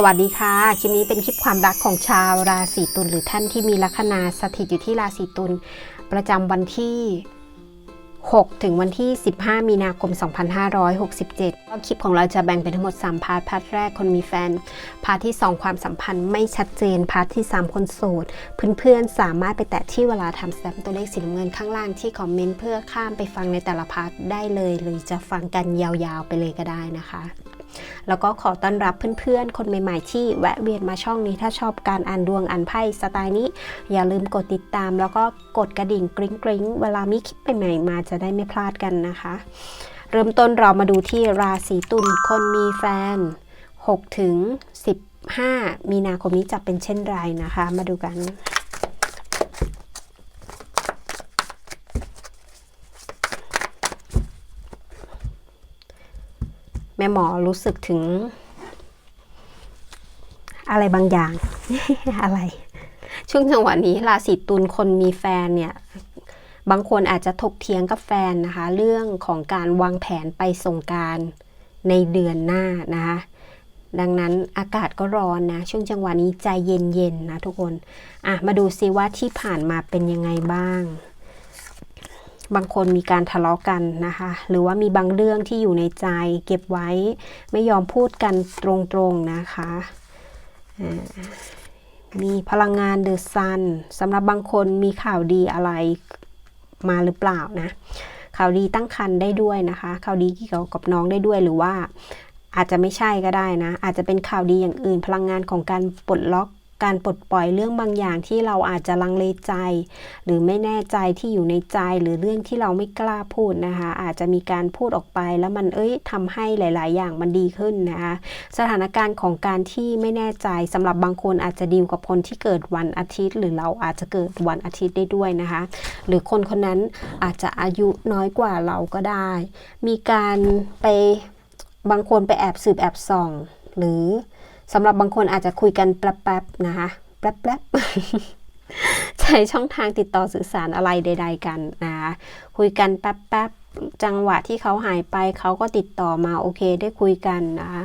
สวัสดีค่ะ คลิปนี้เป็นคลิปความรักของชาวราศีตุลหรือท่านที่มีลัคนาสถิตอยู่ที่ราศีตุลประจำวันที่ 6 ถึงวันที่ 15 มีนาคม 2567ก็คลิปของเราจะแบ่งเป็นทั้งหมด 3 พาร์ท พาร์ทแรกคนมีแฟน พาร์ทที่ 2 ความสัมพันธ์ไม่ชัดเจน พาร์ทที่ 3 คนโสด เพื่อนๆ สามารถไปแตะที่เวลาทำสแตมป์ตัวเลขสีน้ำเงินข้างล่างที่คอมเมนต์เพื่อข้ามไปฟังในแต่ละพาร์ทได้เลย หรือจะฟังกันยาวๆไปเลยก็ได้นะคะ แล้วก็ขอต้อนรับเพื่อนๆ คนใหม่ๆ ที่แวะเวียนมาช่องนี้ถ้าชอบการอ่านดวงอ่านไพ่สไตล์นี้ อย่าลืมกดติดตาม แล้วก็กดกระดิ่งกริ๊งกริ๊งเวลามีคลิปใหม่ๆมาจะได้ไม่พลาดกันนะคะ เริ่มต้นเรามาดูที่ราศีตุลคนมีแฟน6ถึง15 มีนาคมนี้จะเป็นเช่นไรนะคะ มาดูกัน แม่หมอรู้สึกถึง อะไรบางอย่าง อะไร ช่วงจังหวะนี้ราศีตุลคนมีแฟนเนี่ย บางคนอาจจะถกเถียงกับแฟนนะคะ เรื่องของการวางแผนไปส่งการในเดือนหน้านะคะดังนั้นอากาศก็ร้อนนะ ช่วงจังหวะนี้ใจเย็นๆนะทุกคน อะ มาดูซิว่าที่ผ่านมาเป็นยังไงบ้าง บางคนมีการทะเลาะกันนะคะ หรือว่ามีบางเรื่องที่อยู่ในใจ เก็บไว้ไม่ยอมพูดกันตรงๆนะคะมีพลังงานเดอะซันสำหรับบางคนมีข่าวดีอะไรมาหรือเปล่านะ ข่าวดีตั้งครรภ์ได้ด้วยนะคะ ข่าวดีเกี่ยวกับน้องได้ด้วยหรือว่าอาจจะไม่ใช่ก็ได้นะ อาจจะเป็นข่าวดีอย่างอื่น พลังงานของการปลดล็อก การปลดปล่อยเรื่องบางอย่างที่เราอาจจะลังเลใจ หรือไม่แน่ใจที่อยู่ในใจหรือเรื่องที่เราไม่กล้าพูดนะคะ อาจจะมีการพูดออกไปแล้วมันเอ้ยทำให้หลาย ๆ อย่างมันดีขึ้นนะคะ สถานการณ์ของการที่ไม่แน่ใจสำหรับบางคนอาจจะดีลกับคนที่เกิดวันอาทิตย์ หรือเราอาจจะเกิดวันอาทิตย์ได้ด้วยนะคะ หรือคนคนนั้นอาจจะอายุน้อยกว่าเราก็ได้ มีการไปบางคนไปแอบสืบแอบส่อง หรือ สำหรับบางคนอาจจะคุยกันแป๊บๆนะคะแป๊บๆใช้ช่องทางติดต่อสื่อสารอะไรใด ๆ กันนะคะคุยกันแป๊บๆจังหวะที่เขาหายไปเขาก็ติดต่อมาโอเคได้คุยกันนะคะ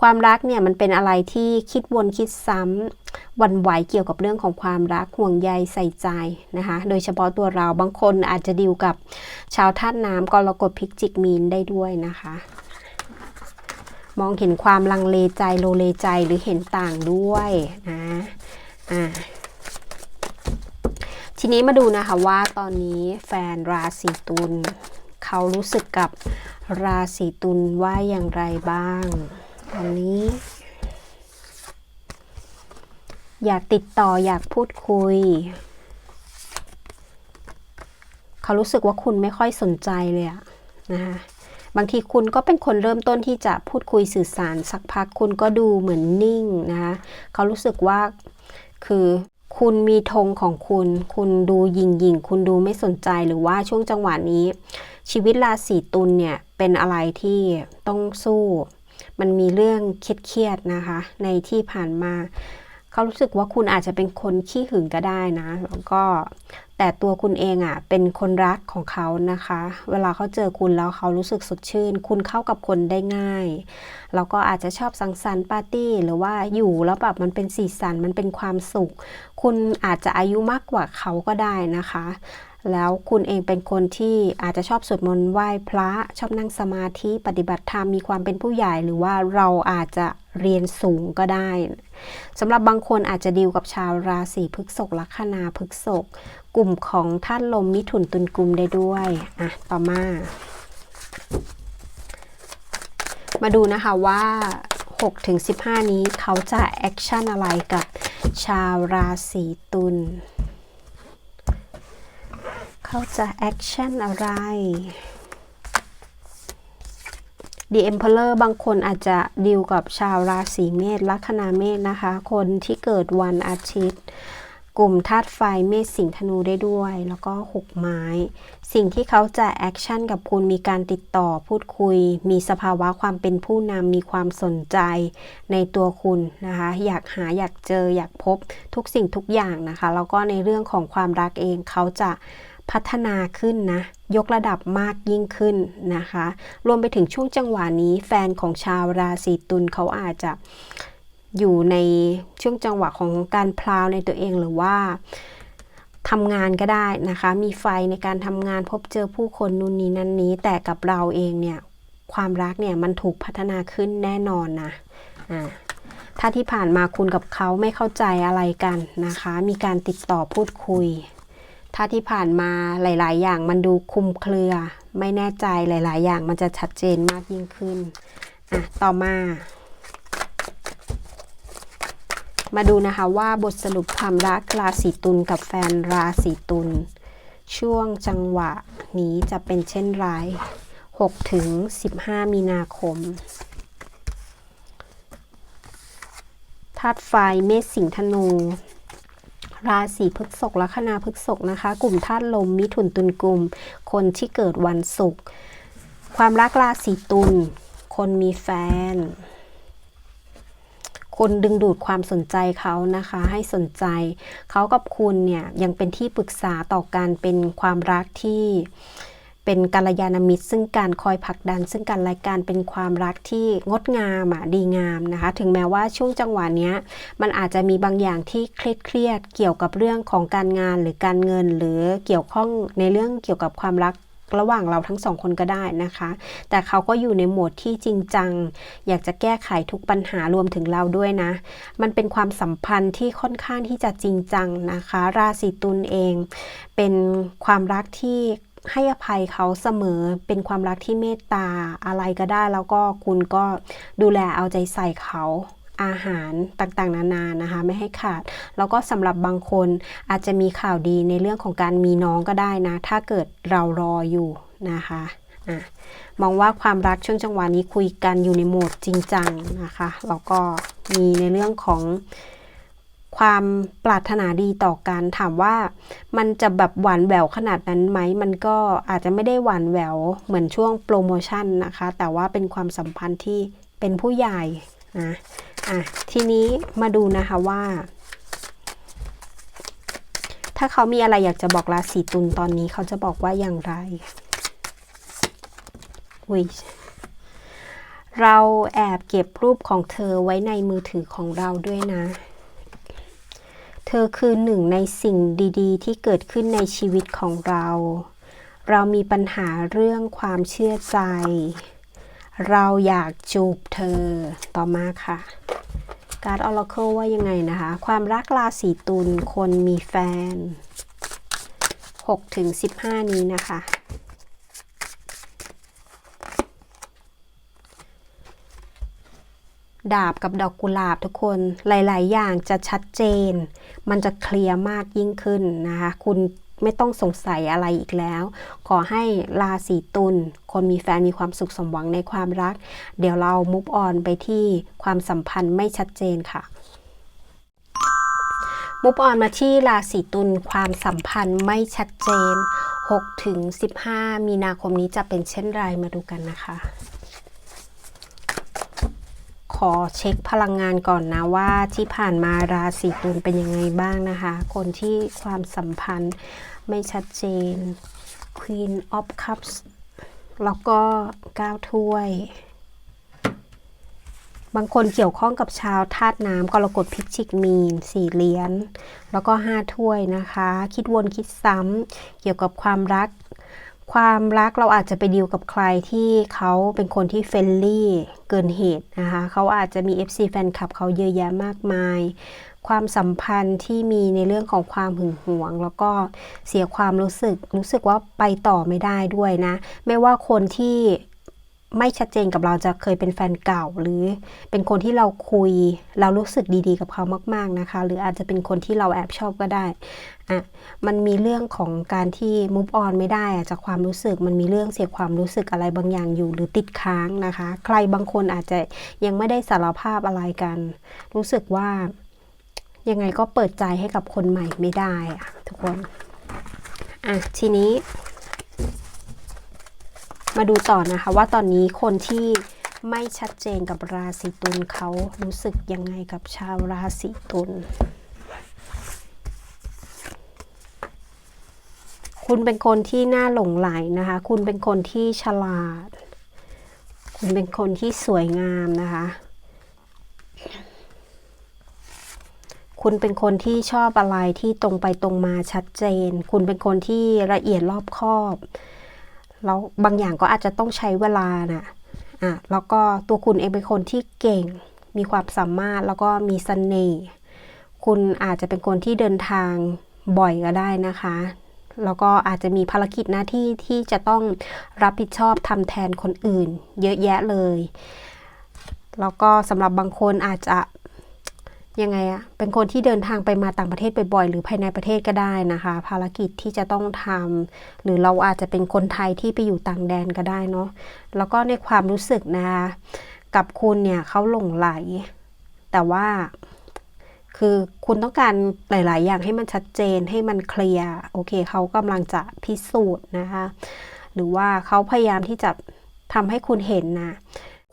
ความรักเนี่ยมันเป็นอะไรที่คิดวนคิดซ้ำหวันไหวเกี่ยวกับเรื่องของความรักห่วงใยใส่ใจนะคะ โดยเฉพาะตัวเราบางคนอาจจะดิวกับชาวธาตุน้ำกรกฎพิกจิกมีนได้ด้วยนะคะ มองเห็นความลังเลใจโลเลใจหรือเห็นต่างด้วยนะอ่าทีนี้มาดูนะคะว่าตอนนี้แฟนราศีตุลเขารู้สึกกับราศีตุลว่าอย่างไรบ้าง ตอนนี้ อยากติดต่ออยากพูดคุย เขารู้สึกว่าคุณไม่ค่อยสนใจเลยอะนะคะ บางทีคุณก็เป็นคนเริ่มต้นที่จะพูดคุยสื่อสาร สักพักคุณก็ดูเหมือนนิ่งนะคะเขารู้สึกว่าคือคุณมีธงของคุณ คุณดูยิงยิงคุณดูไม่สนใจหรือว่าช่วงจังหวะนี้ ชีวิตราศีตุลเนี่ยเป็นอะไรที่ต้องสู้ มันมีเรื่องเครียดๆนะคะ ในที่ผ่านมา เขารู้สึกว่าคุณอาจจะเป็นคนขี้หึงก็ได้นะแล้วก็แต่ตัวคุณเองอะ่ะเป็นคนรักของเขานะคะ เวลาเขาเจอคุณแล้วเขารู้สึกสดชื่น คุณเข้ากับคนได้ง่ายแล้วก็อาจจะชอบสังสรรค์ปาร์ตี้หรือว่าอยู่แล้วแบบมันเป็นสีสันมันเป็นความสุข คุณอาจจะอายุมากกว่าเขาก็ได้นะคะ แล้วคุณเองเป็นคนที่อาจจะชอบสวดมนต์ไหว้พระชอบนั่งสมาธิปฏิบัติธรรมมีความเป็นผู้ใหญ่หรือว่าเราอาจจะ เรียนสูงก็ได้สำหรับบางคนอาจจะดีลกับชาวราศีพฤกษภลัคนาพฤกษภกลุ่มของท่านลมมิถุนตุลกุมได้ด้วยอะต่อมา มาดูนะคะว่า6ถึง15 นี้เขาจะแอคชั่นอะไรกับชาวราศีตุลเขาจะแอคชั่นอะไร The Emperor บางคนอาจจะดีลกับชาวราศีเมษลัคนาเมษนะคะ คนที่เกิดวันอาทิตย์ กลุ่มธาตุไฟเมษสิงห์ธนูได้ด้วย แล้วก็หกไม้ สิ่งที่เขาจะแอคชั่นกับคุณมีการติดต่อพูดคุย มีสภาวะความเป็นผู้นำมีความสนใจในตัวคุณนะคะ อยากหาอยากเจออยากพบทุกสิ่งทุกอย่างนะคะ แล้วก็ในเรื่องของความรักเองเขาจะ พัฒนาขึ้นนะ ยกระดับมากยิ่งขึ้นนะคะ รวมไปถึงช่วงจังหวะนี้ แฟนของชาวราศีตุลเขาอาจจะอยู่ในช่วงจังหวะของการพลาวในตัวเองหรือว่าทำงานก็ได้นะคะ มีไฟในการทำงานพบเจอผู้คนนู่นนี้นั่นนี้ แต่กับเราเองเนี่ย ความรักเนี่ยมันถูกพัฒนาขึ้นแน่นอนนะอ่าถ้าที่ผ่านมาคุณกับเขาไม่เข้าใจอะไรกันนะคะ มีการติดต่อพูดคุย ถ้าที่ผ่านมาหลาย ๆ อย่างมันดูคุมเครือ ไม่แน่ใจหลาย ๆ อย่างมันจะชัดเจนมากยิ่งขึ้นอะต่อมา มาดูนะคะว่าบทสรุปความรักราศีตุลกับแฟนราศีตุลช่วงจังหวะนี้จะเป็นเช่นไร6ถึง 15 มีนาคมธาตุไฟเมษสิงธนู ราศีพฤษภลัคนาพฤษภนะคะ กลุ่มธาตุลมมิถุนตุลกลุ่ม คนที่เกิดวันศุกร์ความรักราศีตุลคนมีแฟน คนดึงดูดความสนใจเขานะคะ ให้สนใจ เขากับคุณเนี่ยยังเป็นที่ปรึกษาต่อการเป็นความรักที่ เป็นกัลยาณมิตร ซึ่งการคอยผลักดัน ซึ่งกันและกันเป็นความรักที่งดงามอะดีงามนะคะ ถึงแม้ว่าช่วงจังหวะเนี้ยมันอาจจะมีบางอย่างที่เครียดเครียดเกี่ยวกับเรื่องของการงานหรือการเงิน หรือเกี่ยวข้องในเรื่องเกี่ยวกับความรักระหว่างเราทั้งสองคนก็ได้นะคะ แต่เขาก็อยู่ในโหมดที่จริงจัง อยากจะแก้ไขทุกปัญหารวมถึงเราด้วยนะ มันเป็นความสัมพันธ์ที่ค่อนข้างที่จะจริงจังนะคะ ราศีตุลเอง เป็นความรักที่ ให้อภัยเขาเสมอเป็นความรักที่เมตตาอะไรก็ได้ แล้วก็คุณก็ดูแลเอาใจใส่เขาอาหารต่างๆ นานานะคะ ไม่ให้ขาด แล้วก็สำหรับบางคนอาจจะมีข่าวดีในเรื่องของการมีน้องก็ได้นะ ถ้าเกิดเรารออยู่นะคะอะมองว่าความรักช่วงจังหวะนี้คุยกันอยู่ในโหมดจริงจังนะคะแล้วก็มีในเรื่องของ ความปรารถนาดีต่อกันถามว่า มันจะแบบหวานแหววขนาดนั้นไหมมันก็อาจจะไม่ได้หวานแหววเหมือนช่วงโปรโมชั่นนะคะ แต่ว่าเป็นความสัมพันธ์ที่เป็นผู้ใหญ่นะอะทีนี้มาดูนะคะว่า ถ้าเขามีอะไรอยากจะบอกราศีตุลตอนนี้เขาจะบอกว่าอย่างไรอุ้ยเราแอบเก็บรูปของเธอไว้ในมือถือของเราด้วยนะ เธอคือหนึ่งในสิ่งดีๆ ที่เกิดขึ้นในชีวิตของเรา เรามีปัญหาเรื่องความเชื่อใจ เราอยากจูบเธอ ต่อมาค่ะ การออร์เคิลว่ายังไงนะคะ ความรักราศีตุลคนมีแฟน6ถึง15 นี้นะคะ ดาบกับดอกกุหลาบทุกคนหลาย ๆ อย่างจะชัดเจน มันจะเคลียร์มากยิ่งขึ้นนะคะ คุณไม่ต้องสงสัยอะไรอีกแล้ว ขอให้ราศีตุลคนมีแฟนมีความสุขสมหวังในความรัก เดี๋ยวเรามุฟออนไปที่ความสัมพันธ์ไม่ชัดเจนค่ะมุฟออนมาที่ราศีตุลความสัมพันธ์ไม่ชัดเจน6ถึง15 มีนาคมนี้จะเป็นเช่นไรมาดูกันนะคะ ขอเช็คพลังงานก่อนนะว่าที่ผ่านมาราศีตุลเป็นยังไงบ้างนะคะ คนที่ความสัมพันธ์ไม่ชัดเจน Queen of Cups แล้วก็9ถ้วย บางคนเกี่ยวข้องกับชาวธาตุน้ำกรกฎพิจิกมีนสี่เหรียญแล้วก็ห้าถ้วยนะคะ คิดวนคิดซ้ำเกี่ยวกับความรัก ความรักเราอาจจะไปดีลกับใครที่เขาเป็นคนที่เฟรนลี่เกินเหตุนะคะเขาอาจจะมี FC แฟนคลับเขาเยอะแยะมากมาย ความสัมพันธ์ที่มีในเรื่องของความหึงหวง แล้วก็เสียความรู้สึกรู้สึกว่าไปต่อไม่ได้ด้วยนะ ไม่ว่าคนที่ไม่ชัดเจนกับเราจะเคยเป็นแฟนเก่า หรือเป็นคนที่เราคุย เรารู้สึกดีๆ กับเขามาก ๆนะคะ หรืออาจจะเป็นคนที่เราแอบชอบก็ได้ อะมันมีเรื่องของการที่ move on ไม่ได้อะจากความรู้สึกมันมีเรื่องเสียความรู้สึกอะไรบางอย่างอยู่หรือติดค้างนะคะ ใครบางคนอาจจะยังไม่ได้สารภาพอะไรกัน รู้สึกว่ายังไงก็เปิดใจให้กับคนใหม่ไม่ได้อะทุกคนอะทีนี้ มาดูต่อนะคะว่าตอนนี้คนที่ไม่ชัดเจนกับราศีตุลเขารู้สึกยังไงกับชาวราศีตุล คุณเป็นคนที่น่าหลงไหลนะคะ คุณเป็นคนที่ฉลาด คุณเป็นคนที่สวยงามนะคะ คุณเป็นคนที่ชอบอะไรที่ตรงไปตรงมาชัดเจน คุณเป็นคนที่ละเอียดรอบคอบ แล้วบางอย่างก็อาจจะต้องใช้เวลานะอะ แล้วก็ตัวคุณเองเป็นคนที่เก่ง มีความสามารถแล้วก็มีเสน่ห์ คุณอาจจะเป็นคนที่เดินทางบ่อยก็ได้นะคะ แล้วก็อาจจะมีภารกิจหน้าที่ที่จะต้องรับผิดชอบทำแทนคนอื่น เยอะแยะเลย แล้วก็สำหรับบางคนอาจจะยังไงอะเป็นคนที่เดินทางไปมาต่างประเทศบ่อยๆ หรือภายในประเทศก็ได้นะคะ ภารกิจที่จะต้องทำหรือเราอาจจะเป็นคนไทยที่ไปอยู่ต่างแดนก็ได้เนาะ แล้วก็ในความรู้สึกนะคะ กับคุณเนี่ยเขาหลงไหล แต่ว่า คือคุณต้องการหลาย ๆ อย่างให้มันชัดเจนให้มันเคลียร์โอเคเขากำลังจะพิสูจน์นะคะ หรือว่าเขาพยายามที่จะทำให้คุณเห็นนะ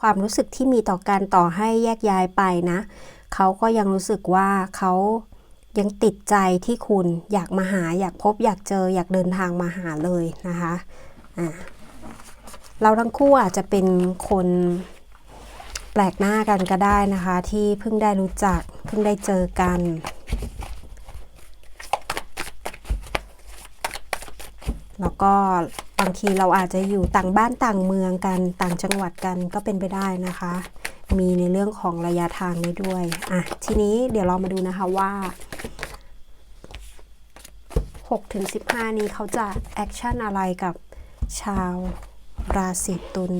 ความรู้สึกที่มีต่อการต่อให้แยกย้ายไปนะเขาก็ยังรู้สึกว่าเขายังติดใจที่คุณอยากมาหาอยากพบอยากเจออยากเดินทางมาหาเลยนะคะอ่าเราทั้งคู่อาจจะเป็นคน แปลกหน้ากันก็ได้นะคะ ที่เพิ่งได้รู้จัก เพิ่งได้เจอกัน แล้วก็บางทีเราอาจจะอยู่ต่างบ้านต่างเมืองกันต่างจังหวัดกันก็เป็นไปได้นะคะ มีในเรื่องของระยะทางนี้ด้วยอะทีนี้เดี๋ยวเรามาดูนะคะว่า6ถึง15 นี้เขาจะแอคชั่นอะไรกับชาวราศีตุล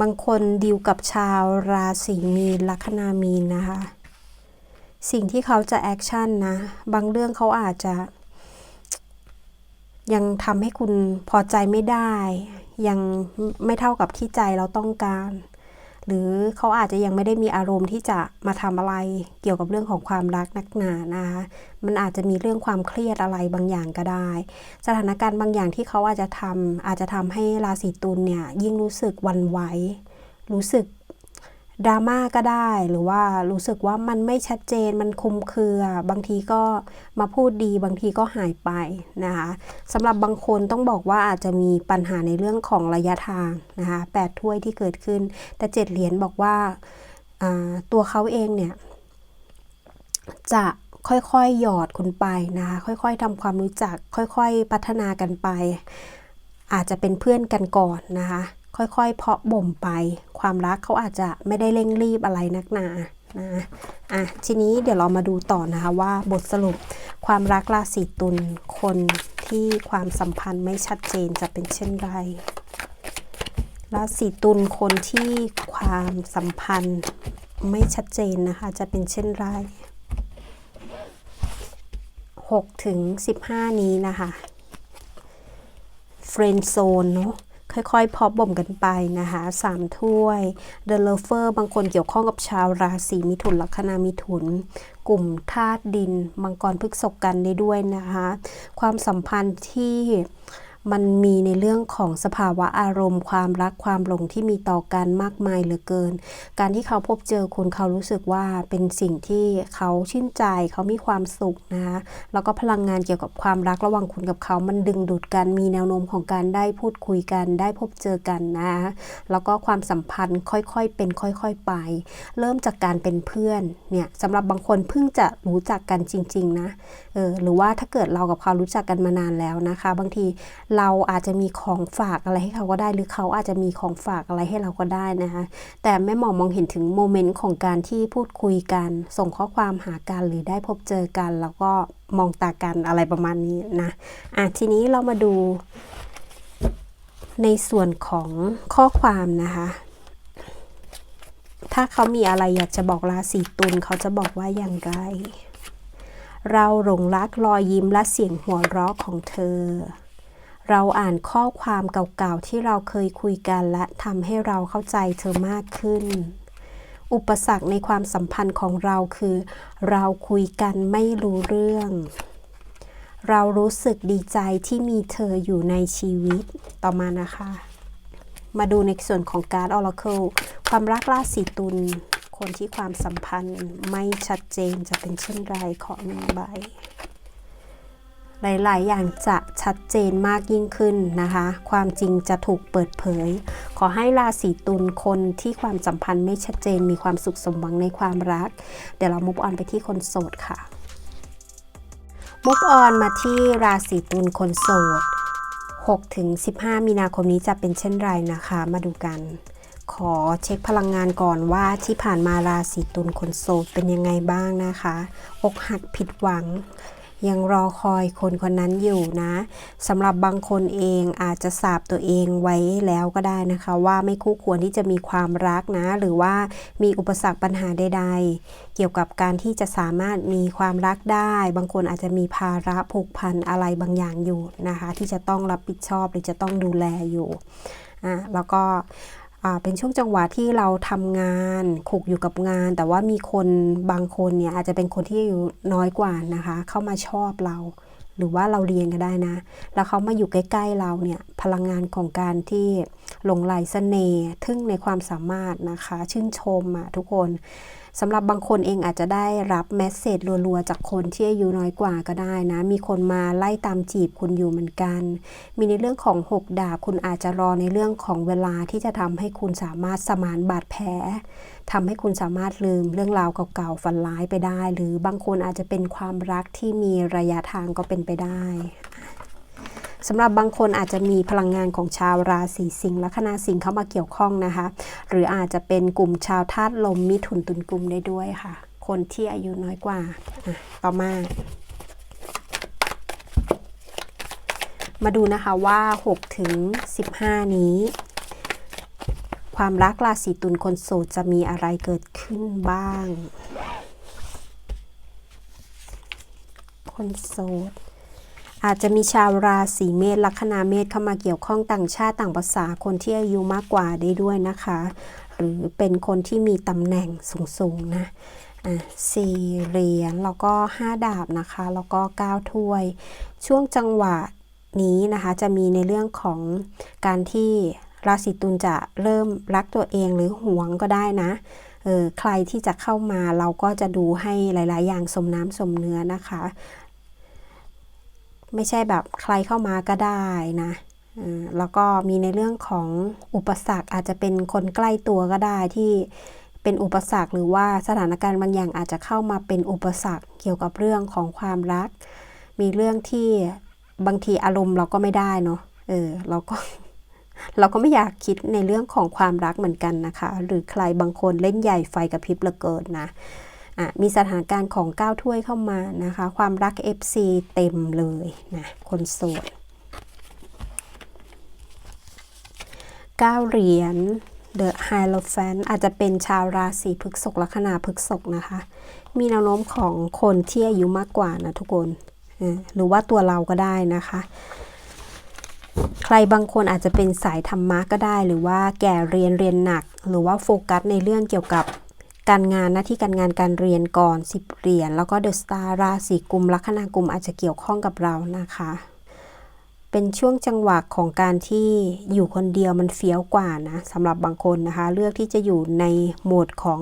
บางคนดีลกับชาวราศีมีนลัคนามีนนะคะ สิ่งที่เขาจะแอคชั่นนะ บางเรื่องเขาอาจจะ ยังทำให้คุณพอใจไม่ได้ ยังไม่เท่ากับที่ใจเราต้องการ หรือเขาอาจจะยังไม่ได้มีอารมณ์ที่จะมาทำอะไรเกี่ยวกับเรื่องของความรักนักหนานะคะมันอาจจะมีเรื่องความเครียดอะไรบางอย่างก็ได้ สถานการณ์บางอย่างที่เขาอาจจะทำอาจจะทำให้ราศีตุลเนี่ยยิ่งรู้สึกวันไหวรู้สึก ดราม่าก็ได้หรือว่ารู้สึกว่ามันไม่ชัดเจนมันคุมเครือ บางทีก็มาพูดดีบางทีก็หายไปนะคะสำหรับบางคนต้องบอกว่าอาจจะมีปัญหาในเรื่องของระยะทางนะคะแปดถ้วยที่เกิดขึ้น แต่เจ็ดเหรียญบอกว่าตัวเขาเองเนี่ย จะค่อยๆหยอดคุณไปนะคะค่อยๆทำความรู้จัก ค่อยๆ พัฒนากันไป อาจจะเป็นเพื่อนกันก่อนนะคะ ค่อยๆ เพาะบ่มไป ความรักเขาอาจจะไม่ได้เร่งรีบอะไรนักหนานะอะทีนี้เดี๋ยวเรามาดูต่อนะคะว่าบทสรุปความรักราศีตุลคนที่ความสัมพันธ์ไม่ชัดเจนจะเป็นเช่นไรราศีตุลคนที่ความสัมพันธ์ไม่ชัดเจนนะคะ จะเป็นเช่นไร6ถึง 15 นี้นะคะเฟรนโซนเนาะ ค่อยๆ พอบบ่มกันไปนะคะสามถ้วย The Lover บางคนเกี่ยวข้องกับชาวราศีมิถุนลัคนามิถุน กลุ่มธาตุดินมังกรพฤกษกันได้ด้วยนะคะ ความสัมพันธ์ที่ มันมีในเรื่องของสภาวะอารมณ์ ความรักความหลงที่มีต่อกันมากมายเหลือเกิน การที่เขาพบเจอคุณเขารู้สึกว่าเป็นสิ่งที่เขาชื่นใจเขามีความสุขนะคะแล้วก็พลังงานเกี่ยวกับความรักระหว่างคุณกับเขามันดึงดูดกันมีแนวโน้มของการได้พูดคุยกัน ได้พบเจอกันนะแล้วก็ความสัมพันธ์ค่อยๆ เป็นค่อยๆไป เริ่มจากการเป็นเพื่อนเนี่ยสำหรับบางคนเพิ่งจะรู้จักกันจริง ๆ นะเออหรือว่าถ้าเกิดเรากับเขารู้จักกันมานานแล้วนะคะ บางทีเราอาจจะมีของฝากอะไรให้เขาก็ได้ หรือเขาอาจจะมีของฝากอะไรให้เราก็ได้นะคะแต่แม่หมอมองเห็นถึงโมเมนต์ของการที่พูดคุยกัน ส่งข้อความหากันหรือได้พบเจอกัน แล้วก็มองตากันอะไรประมาณนี้นะอะทีนี้เรามาดูในส่วนของข้อความนะคะ ถ้าเขามีอะไรอยากจะบอกราศีตุลเขาจะบอกว่าอย่างไร เราหลงรักรอยยิ้มและเสียงหัวเราะของเธอ เราอ่านข้อความเก่าๆที่เราเคยคุยกันและทำให้เราเข้าใจเธอมากขึ้น อุปสรรคในความสัมพันธ์ของเราคือ เราคุยกันไม่รู้เรื่อง เรารู้สึกดีใจที่มีเธออยู่ในชีวิตต่อมานะคะ มาดูในส่วนของการออร์เคิลความรักราศีตุลคนที่ความสัมพันธ์ไม่ชัดเจนจะเป็นเช่นไรขอหนึ่งใบ หลายๆ อย่างจะชัดเจนมากยิ่งขึ้นนะคะ ความจริงจะถูกเปิดเผย ขอให้ราศีตุลคนที่ความสัมพันธ์ไม่ชัดเจนมีความสุขสมหวังในความรัก เดี๋ยวเรามุกออนไปที่คนโสดค่ะ มุกออนมาที่ราศีตุลคนโสด6ถึง15 มีนาคมนี้จะเป็นเช่นไรนะคะ มาดูกัน ขอเช็คพลังงานก่อนว่าที่ผ่านมาราศีตุลคนโสดเป็นยังไงบ้างนะคะ อกหักผิดหวัง ยังรอคอยคนคนนั้นอยู่นะสำหรับบางคนเองอาจจะสาบตัวเองไว้แล้วก็ได้นะคะ ว่าไม่คู่ควรที่จะมีความรักนะ หรือว่ามีอุปสรรคปัญหาใด ๆ เกี่ยวกับการที่จะสามารถมีความรักได้ บางคนอาจจะมีภาระผูกพันอะไรบางอย่างอยู่นะคะ ที่จะต้องรับผิดชอบหรือจะต้องดูแลอยู่อะแล้วก็ เป็นช่วงจังหวะที่เราทำงานขลุกอยู่กับงาน แต่ว่ามีคนบางคนเนี่ยอาจจะเป็นคนที่อายุน้อยกว่านะคะ เข้ามาชอบเรา หรือว่าเราเรียนก็ได้นะ แล้วเขามาอยู่ใกล้ ๆเราเนี่ยพลังงานของการที่ หลงไหลเสน่ห์ทึ่งในความสามารถนะคะ ชื่นชมอะทุกคนสำหรับบางคนเองอาจจะได้รับแมสเซจรัวๆ จากคนที่อายุน้อยกว่าก็ได้นะ มีคนมาไล่ตามจีบคุณอยู่เหมือนกัน มีในเรื่องของหกดาบคุณอาจจะรอในเรื่องของเวลาที่จะทำให้คุณสามารถสมานบาดแผลทำให้คุณสามารถลืมเรื่องราวเก่าๆฝันร้ายไปได้ หรือบางคนอาจจะเป็นความรักที่มีระยะทางก็เป็นไปได้ สำหรับบางคนอาจจะมีพลังงานของชาวราศีสิงห์ลัคนาสิงห์เข้ามาเกี่ยวข้องนะคะ หรืออาจจะเป็นกลุ่มชาวธาตุลมมิถุนตุลกลุ่มได้ด้วยค่ะ คนที่อายุน้อยกว่าต่อมามาดูนะคะว่า6ถึง15 นี้ ความรักราศีตุลคนโสดจะมีอะไรเกิดขึ้นบ้าง คนโสด อาจจะมีชาวราศีเมษลัคนาเมษเข้ามาเกี่ยวข้องต่างชาติต่างภาษาคนที่อายุมากกว่าได้ด้วยนะคะ หรือเป็นคนที่มีตำแหน่งสูงๆนะอะสี่เหรียญแล้วก็ห้าดาบนะคะ แล้วก็เก้าถ้วย ช่วงจังหวะนี้นะคะจะมีในเรื่องของการที่ราศีตุลจะเริ่มรักตัวเองหรือหวงก็ได้นะเออใครที่จะเข้ามาเราก็จะดูให้หลาย ๆ อย่างสมน้ำสมเนื้อนะคะ ไม่ใช่แบบใครเข้ามาก็ได้นะแล้วก็มีในเรื่องของอุปสรรคอาจจะเป็นคนใกล้ตัวก็ได้ที่เป็นอุปสรรคหรือว่าสถานการณ์บางอย่างอาจจะเข้ามาเป็นอุปสรรคเกี่ยวกับเรื่องของความรัก มีเรื่องที่บางทีอารมณ์เราก็ไม่ได้เนาะเออเราก็เราก็ไม่อยากคิดในเรื่องของความรักเหมือนกันนะคะ หรือใครบางคนเล่นใหญ่ไฟกระพริบเหลือเกินนะ มีสถานการณ์ของก้าวถ้วยเข้ามานะคะ ความรัก FC เต็มเลยนะคนโสดก้าเหรียญ The Hierophant อาจจะเป็นชาวราศีพฤษภลัคนาพฤษภนะคะ มีแนวโน้มของคนที่อายุมากกว่านะทุกคนหรือว่าตัวเราก็ได้นะคะ ใครบางคนอาจจะเป็นสายธรรมะก็ได้ หรือว่าแก่เรียนเรียนหนัก หรือว่าโฟกัสในเรื่องเกี่ยวกับ การงานหน้าที่การงานการเรียนก่อนสิบเหรียญแล้วก็เดอะสตาร์ราศีกุมลัคนากุมอาจจะเกี่ยวข้องกับเรานะคะ เป็นช่วงจังหวะของการที่อยู่คนเดียวมันเฟี้ยวกว่านะสำหรับบางคนนะคะ เลือกที่จะอยู่ในโหมดของ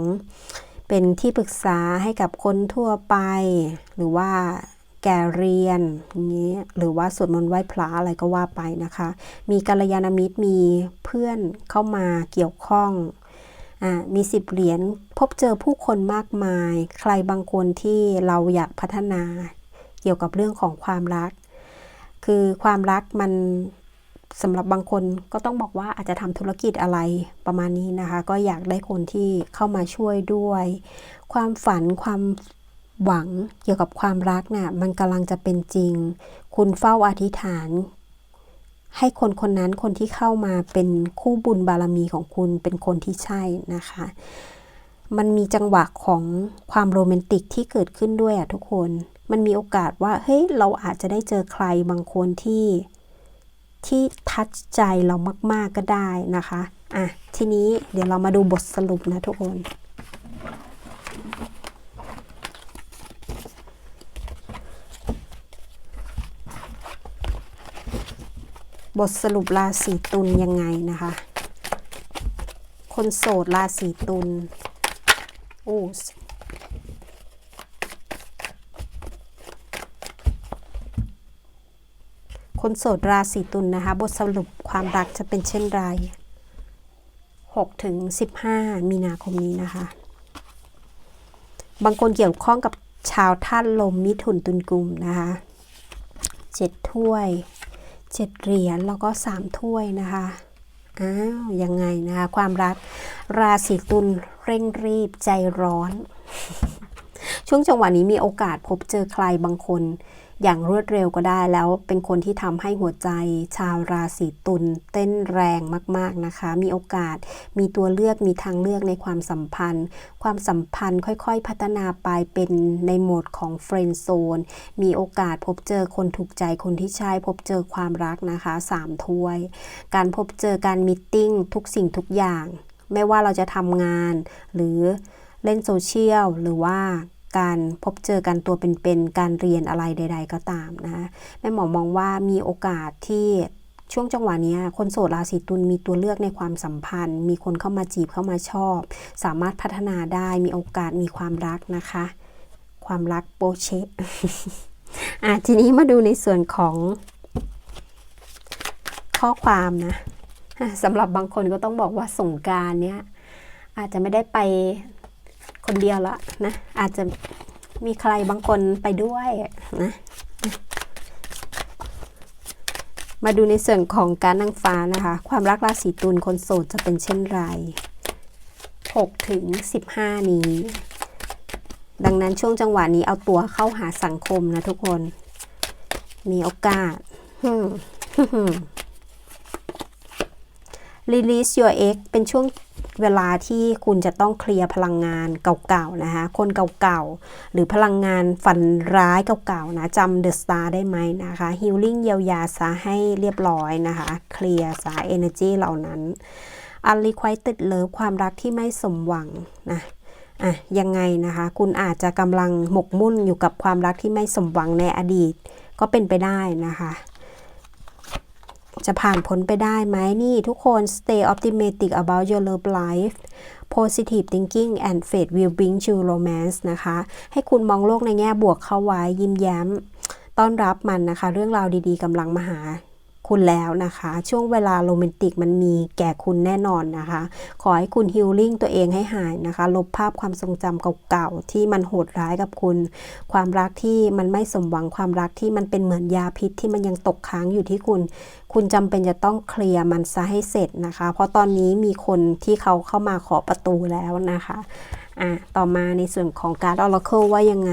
เป็นที่ปรึกษาให้กับคนทั่วไป หรือว่าแก่เรียนอย่างนี้หรือว่าสวดมนต์ไหว้พระอะไรก็ว่าไปนะคะ มีกัลยาณมิตรมีเพื่อนเข้ามาเกี่ยวข้อง มีสิบเหรียญพบเจอผู้คนมากมาย ใครบางคนที่เราอยากพัฒนาเกี่ยวกับเรื่องของความรัก คือความรักมันสำหรับบางคนก็ต้องบอกว่าอาจจะทำธุรกิจอะไรประมาณนี้นะคะ ก็อยากได้คนที่เข้ามาช่วยด้วย ความฝันความหวังเกี่ยวกับความรักน่ะมันกำลังจะเป็นจริง คุณเฝ้าอธิษฐาน ให้คนคนนั้นคนที่เข้ามาเป็นคู่บุญบารมีของคุณเป็นคนที่ใช่นะคะ มันมีจังหวะของความโรแมนติกที่เกิดขึ้นด้วยอะทุกคน มันมีโอกาสว่าเฮ้ยเราอาจจะได้เจอใครบางคนที่ที่ทัชใจเรามาก ๆก็ได้นะคะ อะ ทีนี้เดี๋ยวเรามาดูบทสรุปนะทุกคน บทสรุปราศีตุลยังไงนะคะ คนโสดราศีตุลโอ้คนโสดราศีตุลนนะคะ บทสรุปความรักจะเป็นเช่นไร6ถึง15 มีนาคมนี้นะคะ บางคนเกี่ยวข้องกับชาวท่านลมมิถุนตุลกุมนะคะเจ็ดถ้วย เจ็ดเหรียญแล้วก็สามถ้วยนะคะอ้าวยังไงนะคะความรักราศีตุลเร่งรีบใจร้อน ช่วงจังหวะนี้มีโอกาสพบเจอใครบางคน อย่างรวดเร็วก็ได้แล้วเป็นคนที่ทำให้หัวใจชาวราศีตุลเต้นแรงมากๆนะคะ มีโอกาสมีตัวเลือกมีทางเลือกในความสัมพันธ์ ความสัมพันธ์ค่อยๆ พัฒนาไปเป็นในโหมดของเฟรนด์โซนมีโอกาสพบเจอคนถูกใจคนที่ใช่พบเจอความรักนะคะสามถ้วย การพบเจอการมิทติ้งทุกสิ่งทุกอย่าง ไม่ว่าเราจะทำงานหรือเล่นโซเชียลหรือว่า การพบเจอกันตัวเป็นๆ การเรียนอะไรใด ๆ ก็ตามนะแม่หมอมองว่ามีโอกาสที่ช่วงจังหวะนี้คนโสดราศีตุลมีตัวเลือกในความสัมพันธ์ มีคนเข้ามาจีบเข้ามาชอบ สามารถพัฒนาได้มีโอกาสมีความรักนะคะ ความรักโปเชอะทีนี้มาดูในส่วนของข้อความนะสำหรับบางคนก็ต้องบอกว่าสงการเนี้ยอาจจะไม่ได้ไป คนเดียวละนะ อาจจะมีใครบางคนไปด้วยนะมาดูในส่วนของการนั่งฟ้านะคะ ความรักราศีตุลคนโสดจะเป็นเช่นไร6ถึง15 นี้ ดังนั้นช่วงจังหวะนี้เอาตัวเข้าหาสังคมนะทุกคน มีโอกาส release your ex เป็นช่วง เวลาที่คุณจะต้องเคลียร์พลังงานเก่าๆนะคะคนเก่าๆ หรือพลังงานฝันร้ายเก่าๆนะจำ The Star ได้ไหมนะคะ healing เยียวยาซะให้เรียบร้อยนะคะเคลียร์สาย energy เหล่านั้น unrequited love ความรักที่ไม่สมหวังนะอะยังไงนะคะ คุณอาจจะกำลังหมกมุ่นอยู่กับความรักที่ไม่สมหวังในอดีต ก็เป็นไปได้นะคะ จะผ่านพ้นไปได้ไหมนี่ทุกคน stay optimistic about your love life positive thinking and faith will bring you romance นะคะ ให้คุณมองโลกในแง่บวกเข้าไว้ยิ้มแย้ม ต้อนรับมันนะคะ เรื่องราวดีๆกำลังมาหา คุณแล้วนะคะ ช่วงเวลาโรแมนติกมันมีแก่คุณแน่นอนนะคะ ขอให้คุณฮิลลิ่งตัวเองให้หายนะคะ ลบภาพความทรงจำเก่าๆ ที่มันโหดร้ายกับคุณ ความรักที่มันไม่สมหวังความรักที่มันเป็นเหมือนยาพิษที่มันยังตกค้างอยู่ที่คุณ คุณจำเป็นจะต้องเคลียร์มันซะให้เสร็จนะคะ เพราะตอนนี้มีคนที่เขาเข้ามาขอประตูแล้วนะคะอะต่อมาในส่วนของการ Oracle ว่ายังไง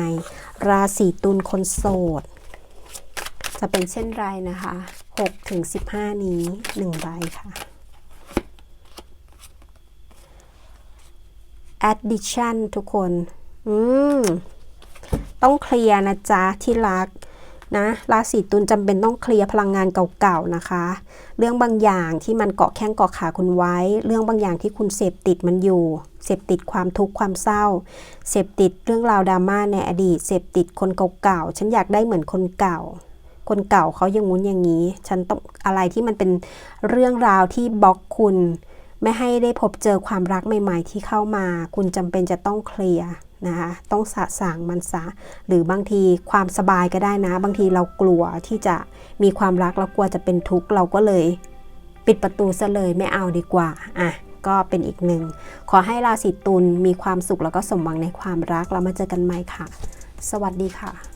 ราศีตุลคนโสด จะเป็นเช่นไรนะคะ 6ถึง15 นี้1ใบค่ะ addition ทุกคน อืม ต้องเคลียร์นะจ๊ะ ที่รักนะราศีตุลจำเป็นต้องเคลียร์พลังงานเก่าๆนะคะ เรื่องบางอย่างที่มันเกาะแข้งเกาะขาคุณไว้ เรื่องบางอย่างที่คุณเสพติดมันอยู่ เสพติดความทุกข์ความเศร้า เสพติดเรื่องราวดราม่าในอดีต เสพติดคนเก่าๆ ฉันอยากได้เหมือนคนเก่า คนเก่าเขาอย่างงู้นอย่างนี้ ฉันต้องอะไรที่มันเป็นเรื่องราวที่บล็อกคุณ ไม่ให้ได้พบเจอความรักใหม่ๆ ที่เข้ามา คุณจำเป็นจะต้องเคลียร์นะคะต้องสะสางมันซะหรือบางทีความสบายก็ได้นะ บางทีเรากลัวที่จะมีความรักเรากลัวจะเป็นทุกข์เราก็เลย ปิดประตูซะเลยไม่เอาดีกว่าอะก็เป็นอีกหนึ่ง ขอให้ราศีตุลมีความสุขแล้วก็สมหวังในความรักเรามาเจอกันใหม่ค่ะ สวัสดีค่ะ